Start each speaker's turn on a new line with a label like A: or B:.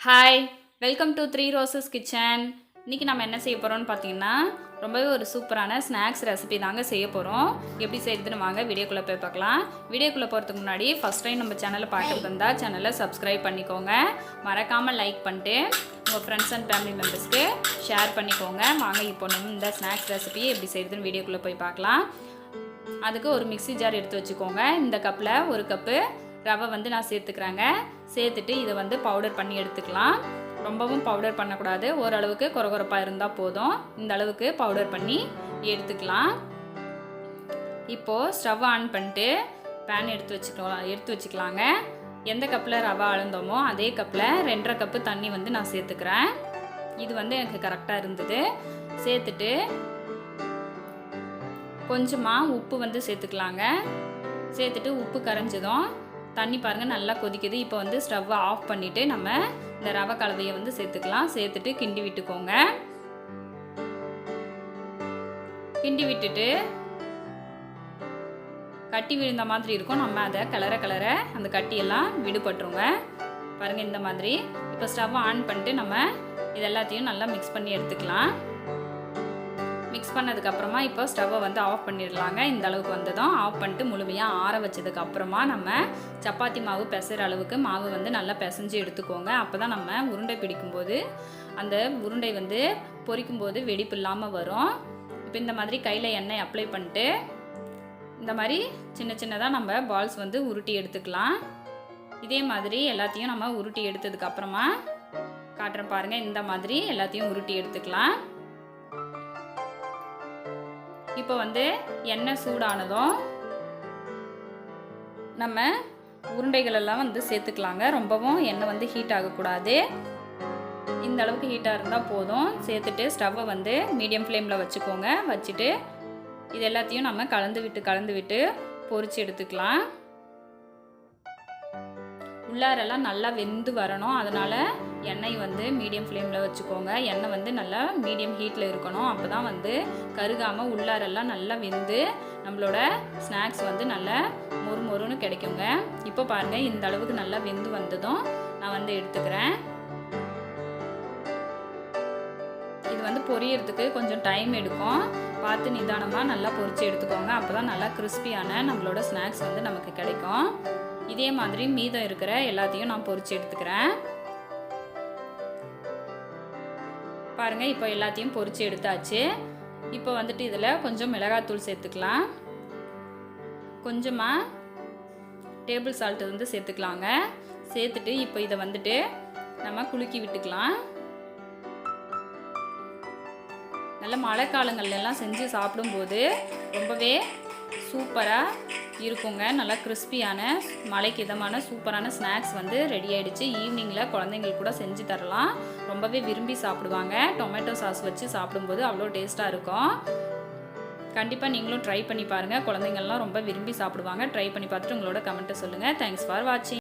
A: Hi welcome to three roses kitchen இன்றைக்கி நம்ம என்ன செய்ய போகிறோம்னு பார்த்தீங்கன்னா ரொம்பவே ஒரு சூப்பரான ஸ்நாக்ஸ் ரெசிபி தாங்க செய்ய போகிறோம் எப்படி செய்யுதுன்னு வாங்க வீடியோக்குள்ளே போய் பார்க்கலாம். வீடியோக்குள்ளே போகிறதுக்கு முன்னாடி ஃபஸ்ட் டைம் நம்ம சேனலை பார்க்குறது இருந்தால் சேனலை சப்ஸ்கிரைப் பண்ணிக்கோங்க. மறக்காமல் லைக் பண்ணிட்டு உங்கள் ஃப்ரெண்ட்ஸ் அண்ட் ஃபேமிலி மெம்பர்ஸ்க்கு ஷேர் பண்ணிக்கோங்க. வாங்க இப்போ நம்ம இந்த ஸ்நாக்ஸ் ரெசிபி எப்படி செய்யுதுன்னு வீடியோக்குள்ளே போய் பார்க்கலாம். அதுக்கு ஒரு மிக்ஸி ஜார் எடுத்து வச்சுக்கோங்க. இந்த கப்பில் ஒரு கப்பு ரவை வந்து நான் சேர்த்துக்கிறேங்க. சேர்த்துட்டு இதை வந்து பவுடர் பண்ணி எடுத்துக்கலாம். ரொம்பவும் பவுடர் பண்ணக்கூடாது. ஓரளவுக்கு குறகுறப்பாக இருந்தால் போதும். இந்த அளவுக்கு பவுடர் பண்ணி எடுத்துக்கலாம். இப்போது ஸ்டவ் ஆன் பண்ணிட்டு பேன் எடுத்து வச்சுக்கலாம் எடுத்து வச்சுக்கலாங்க. எந்த கப்பில் ரவை அழுந்தோமோ அதே கப்பில் ரெண்டரை கப்பு தண்ணி வந்து நான் சேர்த்துக்கிறேன். இது வந்து எனக்கு கரெக்டாக இருந்தது. சேர்த்துட்டு கொஞ்சமாக உப்பு வந்து சேர்த்துக்கலாங்க. சேர்த்துட்டு உப்பு கரைஞ்சதும் தண்ணி பாருங்கள் நல்லா கொதிக்குது. இப்போ வந்து ஸ்டவ்வை ஆஃப் பண்ணிவிட்டு நம்ம இந்த ரவை கலவையை வந்து சேர்த்துக்கலாம். சேர்த்துட்டு கிண்டி விட்டுக்கோங்க. கிண்டி விட்டுட்டு கட்டி விழுந்த மாதிரி இருக்கும். நம்ம அதை கலரை கலரை அந்த கட்டியெல்லாம் விடுபட்டுருங்க. பாருங்கள் இந்த மாதிரி. இப்போ ஸ்டவ் ஆன் பண்ணிட்டு நம்ம இது எல்லாத்தையும் நல்லா மிக்ஸ் பண்ணி எடுத்துக்கலாம். மிக்ஸ் பண்ணதுக்கப்புறமா இப்போ ஸ்டவ்வை வந்து ஆஃப் பண்ணிடலாங்க. இந்த அளவுக்கு வந்ததும் ஆஃப் பண்ணிட்டு முழுமையாக ஆற வச்சதுக்கு அப்புறமா நம்ம சப்பாத்தி மாவு பிசைற அளவுக்கு மாவு வந்து நல்லா பிசைஞ்சு எடுத்துக்கோங்க. அப்போ தான் நம்ம உருண்டை பிடிக்கும்போது அந்த உருண்டை வந்து பொறிக்கும்போது வெடிப்பு இல்லாமல் வரும். இப்போ இந்த மாதிரி கையில் எண்ணெய் அப்ளை பண்ணிட்டு இந்த மாதிரி சின்ன சின்னதாக நம்ம பால்ஸ் வந்து உருட்டி எடுத்துக்கலாம். இதே மாதிரி எல்லாத்தையும் நம்ம உருட்டி எடுத்ததுக்கப்புறமா காட்டுறேன் பாருங்கள் இந்த மாதிரி எல்லாத்தையும் உருட்டி எடுத்துக்கலாம். இப்போ வந்து எண்ணெய் சூடானதும் நம்ம உருண்டைகள் எல்லாம் வந்து சேர்த்துக்கலாங்க. ரொம்பவும் எண்ணெய் வந்து ஹீட் ஆகக்கூடாது. இந்த அளவுக்கு ஹீட்டாக இருந்தால் போதும். சேர்த்துட்டு ஸ்டவ்வை வந்து மீடியம் ஃப்ளேமில் வச்சுக்கோங்க. வச்சுட்டு இது எல்லாத்தையும் நம்ம கலந்து விட்டு கலந்து விட்டு பொறிச்சு எடுத்துக்கலாம். உள்ளாரெல்லாம் நல்லா வெந்து வரணும். அதனால் எண்ணெய் வந்து மீடியம் ஃப்ளேமில் வச்சுக்கோங்க. எண்ணெய் வந்து நல்லா மீடியம் ஹீட்டில் இருக்கணும். அப்போ தான் வந்து கருகாமல் உள்ளாரெல்லாம் நல்லா வெந்து நம்மளோட ஸ்நாக்ஸ் வந்து நல்லா மொறு மொறுன்னு கிடைக்குங்க. இப்போ பாருங்கள் இந்த அளவுக்கு நல்லா வெந்து வந்ததும் நான் வந்து எடுத்துக்கிறேன். இது வந்து பொரியறதுக்கு கொஞ்சம் டைம் எடுக்கும். பார்த்து நிதானமாக நல்லா பொரித்து எடுத்துக்கோங்க. அப்போ தான் நல்லா கிறிஸ்பியான நம்மளோட ஸ்நாக்ஸ் வந்து நமக்கு கிடைக்கும். இதே மாதிரி மீதம் இருக்கிற எல்லாத்தையும் நான் பொறிச்சு எடுத்துக்கிறேன். பாருங்கள் இப்போ எல்லாத்தையும் பொறிச்சு எடுத்தாச்சு. இப்போ வந்துட்டு இதில் கொஞ்சம் மிளகாத்தூள் சேர்த்துக்கலாம். கொஞ்சமாக டேபிள் சால்ட்டு வந்து சேர்த்துக்கலாங்க. சேர்த்துட்டு இப்போ இதை வந்துட்டு நம்ம குலுக்கி விட்டுக்கலாம். நல்ல மழை காலங்கள்லாம் செஞ்சு சாப்பிடும்போது ரொம்பவே சூப்பராக இருக்குங்க. நல்லா கிறிஸ்பியான மலைக்கு இதமான சூப்பரான ஸ்நாக்ஸ் வந்து ரெடி ஆகிடுச்சு ஈவினிங்கில் குழந்தைங்களுக்கு கூட செஞ்சு தரலாம். ரொம்பவே விரும்பி சாப்பிடுவாங்க. டொமேட்டோ சாஸ் வச்சு சாப்பிடும்போது அவ்வளோ டேஸ்ட்டாக இருக்கும். கண்டிப்பாக நீங்களும் ட்ரை பண்ணி பாருங்கள் குழந்தைங்கள்லாம் ரொம்ப விரும்பி சாப்பிடுவாங்க. ட்ரை பண்ணி பார்த்துட்டு உங்களோட கமெண்ட்டை சொல்லுங்கள் தேங்க்ஸ் ஃபார் வாட்சிங்